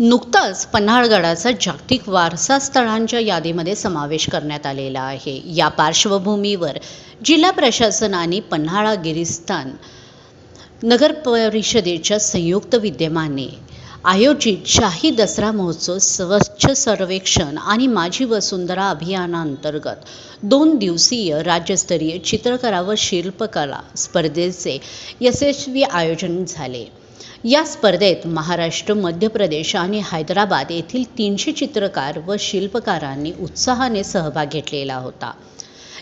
नुकताच पन्हाळगडाचा जागतिक वारसा स्थळांच्या यादीमध्ये समावेश करण्यात आलेला आहे. या पार्श्वभूमीवर जिल्हा प्रशासनाने पन्हाळा गिरिस्थान नगर परिषदेच्या संयुक्त विद्यमाने आयोजित शाही दसरा महोत्सव स्वच्छ सर्वेक्षण आणि माझी वसुंधरा अभियानांतर्गत दोन दिवसीय राज्यस्तरीय चित्रकला व शिल्पकला स्पर्धेचे यशस्वी आयोजन झाले. या स्पर्धेत महाराष्ट्र मध्य प्रदेश आणि हैदराबाद येथील तीनशे चित्रकार व शिल्पकारांनी उत्साहाने सहभाग घेतलेला होता.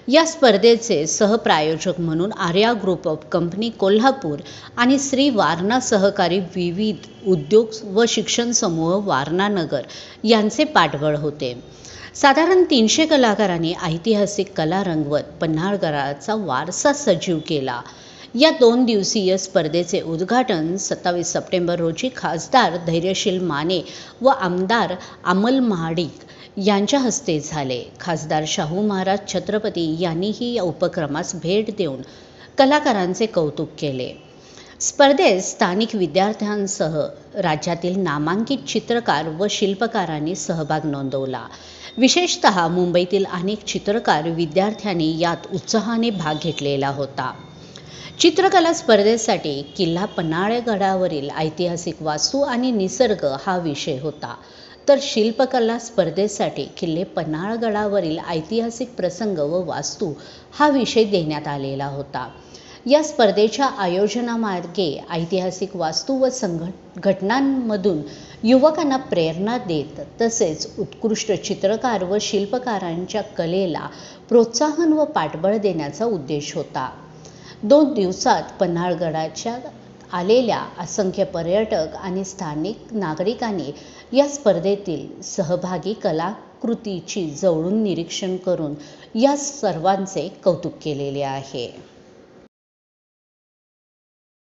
या स्पर्धेचे सहप्रायोजक म्हणून Arya group of company Kolhapur आणि श्री वारणा सहकारी विविध उद्योग व शिक्षण समूह वारणानगर यांचे पाठबळ होते. साधारण तीनशे कलाकारांनी ऐतिहासिक कला रंगवत पन्हाळगडाचा वारसा सजीव केला. या दोन दिवसीय स्पर्धेचे उद्घाटन सत्तावीस सप्टेंबर रोजी खासदार धैर्यशील माने व आमदार अमल महाडिक यांच्या हस्ते झाले. खासदार शाहू महाराज छत्रपती यांनीही या उपक्रमास भेट देऊन कलाकारांचे कौतुक केले. स्पर्धेत स्थानिक विद्यार्थ्यांसह राज्यातील नामांकित चित्रकार व शिल्पकारांनी सहभाग नोंदवला. विशेषत मुंबईतील अनेक चित्रकार विद्यार्थ्यांनी यात उत्साहाने भाग घेतलेला होता. चित्रकला स्पर्धेसाठी किल्ला पन्हाळगडावरील ऐतिहासिक वास्तू आणि निसर्ग हा विषय होता. तर शिल्पकला स्पर्धेसाठी किल्ले पन्हाळगडावरील ऐतिहासिक प्रसंग व वास्तू हा विषय देण्यात आलेला होता. या स्पर्धेच्या आयोजनामार्गे ऐतिहासिक वास्तू व संघट घटनांमधून युवकांना प्रेरणा देत तसेच उत्कृष्ट चित्रकार व शिल्पकारांच्या कलेला प्रोत्साहन व पाठबळ देण्याचा उद्देश होता. दोन दिवसात पन्हाळगडाच्या आलेल्या असंख्य पर्यटक आणि स्थानिक नागरिकांनी या स्पर्धेतील सहभागी कलाकृतीची जवळून निरीक्षण करून या सर्वांचे कौतुक केलेले आहे.